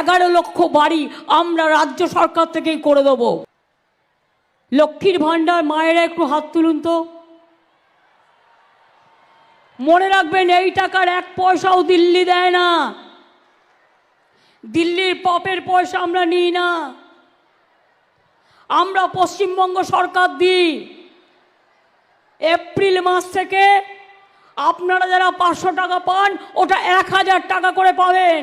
এগারো লক্ষ বাড়ি আমরা রাজ্য সরকার থেকেই করে দেবো। লক্ষ্মীর ভাণ্ডার মায়েরা একটু হাত তুলুন তো। মনে রাখবেন এই টাকার এক পয়সাও দিল্লি দেয় না। দিল্লির পপের পয়সা আমরা নিই না। আমরা পশ্চিমবঙ্গ সরকার দিই। এপ্রিল মাস থেকে আপনারা যারা পাঁচশো টাকা পান, ওটা এক হাজার টাকা করে পাবেন।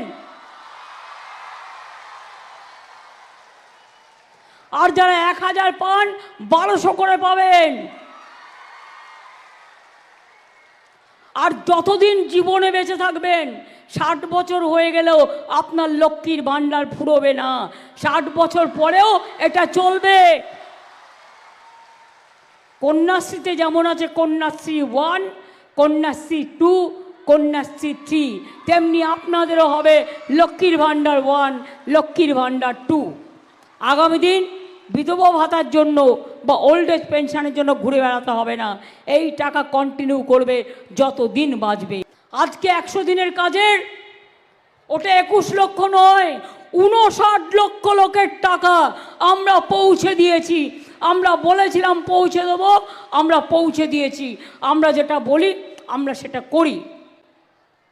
আর যারা এক হাজার পান, বারোশো করে পাবেন। আর যতদিন জীবনে বেঁচে থাকবেন, ষাট বছর হয়ে গেলেও আপনার লক্ষ্মীর ভাণ্ডার ফুরোবে না। ষাট বছর পরেও এটা চলবে। কন্যাশ্রীতে যেমন আছে, Kanyashree one, Kanyashree two, Kanyashree three. তেমনি আপনাদেরও হবে লক্ষ্মীর ভাণ্ডার ওয়ান, লক্ষ্মীর ভাণ্ডার টু। আগামী দিন বিধবা ভাতার জন্য বা ওল্ড এজ পেনশনের জন্য ঘুরে বেড়াতে হবে না। এই টাকা কন্টিনিউ করবে যত দিন বাঁচবে। আজকে একশো দিনের কাজের, ওটা একুশ লক্ষ নয় উনষাট লক্ষ লোকের টাকা আমরা পৌঁছে দিয়েছি। আমরা বলেছিলাম পৌঁছে দেবো, আমরা পৌঁছে দিয়েছি। আমরা যেটা বলি, আমরা সেটা করি।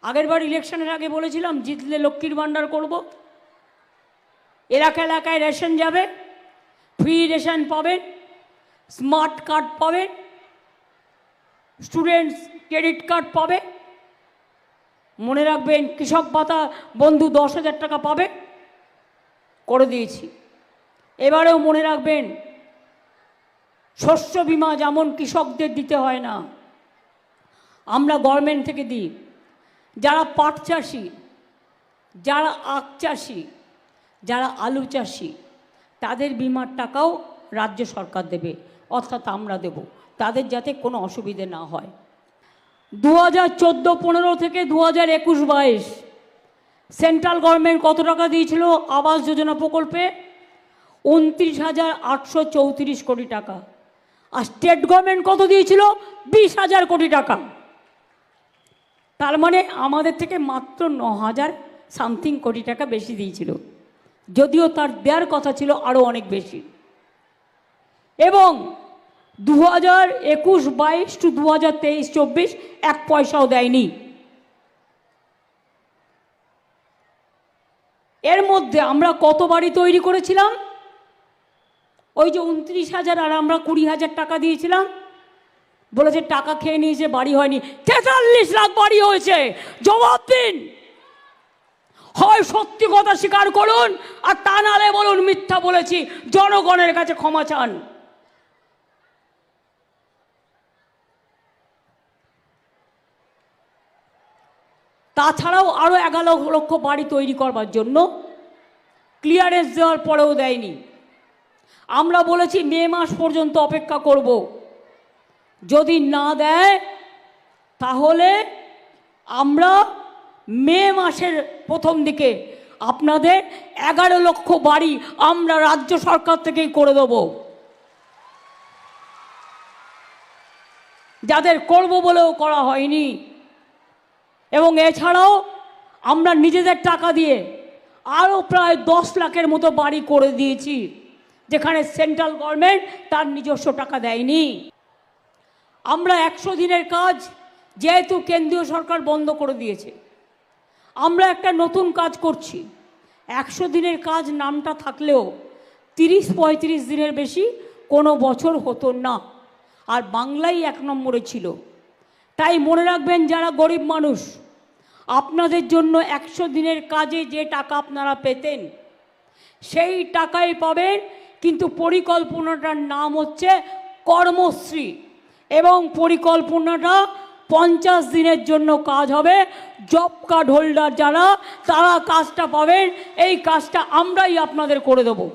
আগেরবার ইলেকশনের আগে বলেছিলাম, জিতলে লক্ষ্মীর ভাণ্ডার করব। এলাকা এলাকায় রেশন যাবে। ফ্রি রেশন পাবেন স্মার্ট কার্ড পাবেন স্টুডেন্টস ক্রেডিট কার্ড পাবে। মনে রাখবেন, কৃষক ভাতা বন্ধু দশ হাজার টাকা পাবে, করে দিয়েছি। এবারেও মনে রাখবেন, শস্য বীমা যেমন কৃষকদের দিতে হয় না, আমরা গভর্নমেন্ট থেকে দিই। যারা পাট চাষি, যারা আখ চাষি, যারা আলু চাষি তাদের বিমার টাকাও রাজ্য সরকার দেবে, অর্থাৎ আমরা দেব। তাদের যাতে কোনো অসুবিধে না হয়। দু হাজার চোদ্দ পনেরো থেকে দু হাজার একুশ বাইশ সেন্ট্রাল গভর্নমেন্ট কত টাকা দিয়েছিল আবাস যোজনা প্রকল্পে? উনত্রিশ হাজার আটশো চৌত্রিশ কোটি টাকা। আর স্টেট গভর্নমেন্ট কত দিয়েছিল? বিশ হাজার কোটি টাকা। তার মানে আমাদের থেকে মাত্র ন হাজার সামথিং কোটি টাকা বেশি দিয়েছিল। যদিও তার দেওয়ার কথা ছিল আরও অনেক বেশি। এবং দু হাজার একুশ বাইশ টু দু হাজার তেইশ চব্বিশ এক পয়সাও দেয়নি। এর মধ্যে আমরা কত বাড়ি তৈরি করেছিলাম? ওই যে উনত্রিশ হাজার আর আমরা কুড়ি হাজার টাকা দিয়েছিলাম। বলেছে টাকা খেয়ে নিয়েছে, বাড়ি হয়নি। তেতাল্লিশ লাখ বাড়ি হয়েছে। জবাব দিন। হয় সত্যি কথা স্বীকার করুন, আর তা নালে বলুন মিথ্যা বলেছি, জনগণের কাছে ক্ষমা চান। তাছাড়াও আরও এগারো লক্ষ বাড়ি তৈরি করবার জন্য ক্লিয়ারেন্স দেওয়ার পরেও দেয়নি। আমরা বলেছি মে মাস পর্যন্ত অপেক্ষা করব। যদি না দেয়, তাহলে আমরা মে মাসের প্রথম দিকে আপনাদের এগারো লক্ষ বাড়ি আমরা রাজ্য সরকার থেকেই করে দেব। যাদের করব বলেও করা হয়নি। এবং এছাড়াও আমরা নিজেদের টাকা দিয়ে আরও প্রায় দশ লাখের মতো বাড়ি করে দিয়েছি, যেখানে সেন্ট্রাল গভর্নমেন্ট তার নিজস্ব টাকা দেয়নি। আমরা একশো দিনের কাজ যেহেতু কেন্দ্রীয় সরকার বন্ধ করে দিয়েছে। আমরা একটা নতুন কাজ করছি। একশো দিনের কাজ নামটা থাকলেও তিরিশ পঁয়ত্রিশ দিনের বেশি কোনো বছর হতো না। আর বাংলাই এক নম্বরে ছিল। তাই মনে রাখবেন যারা গরিব মানুষ, আপনাদের জন্য একশো দিনের কাজে যে টাকা আপনারা পেতেন, সেই টাকাই পাবেন, কিন্তু পরিকল্পনাটার নাম হচ্ছে কর্মশ্রী। এবং পরিকল্পনাটা পঞ্চাশ দিনের জন্য কাজ হবে। জব কার্ড হোল্ডার যারা, তারা কাজটা পাবেন। এই কাজটা আমরাই আপনাদের করে দেবো।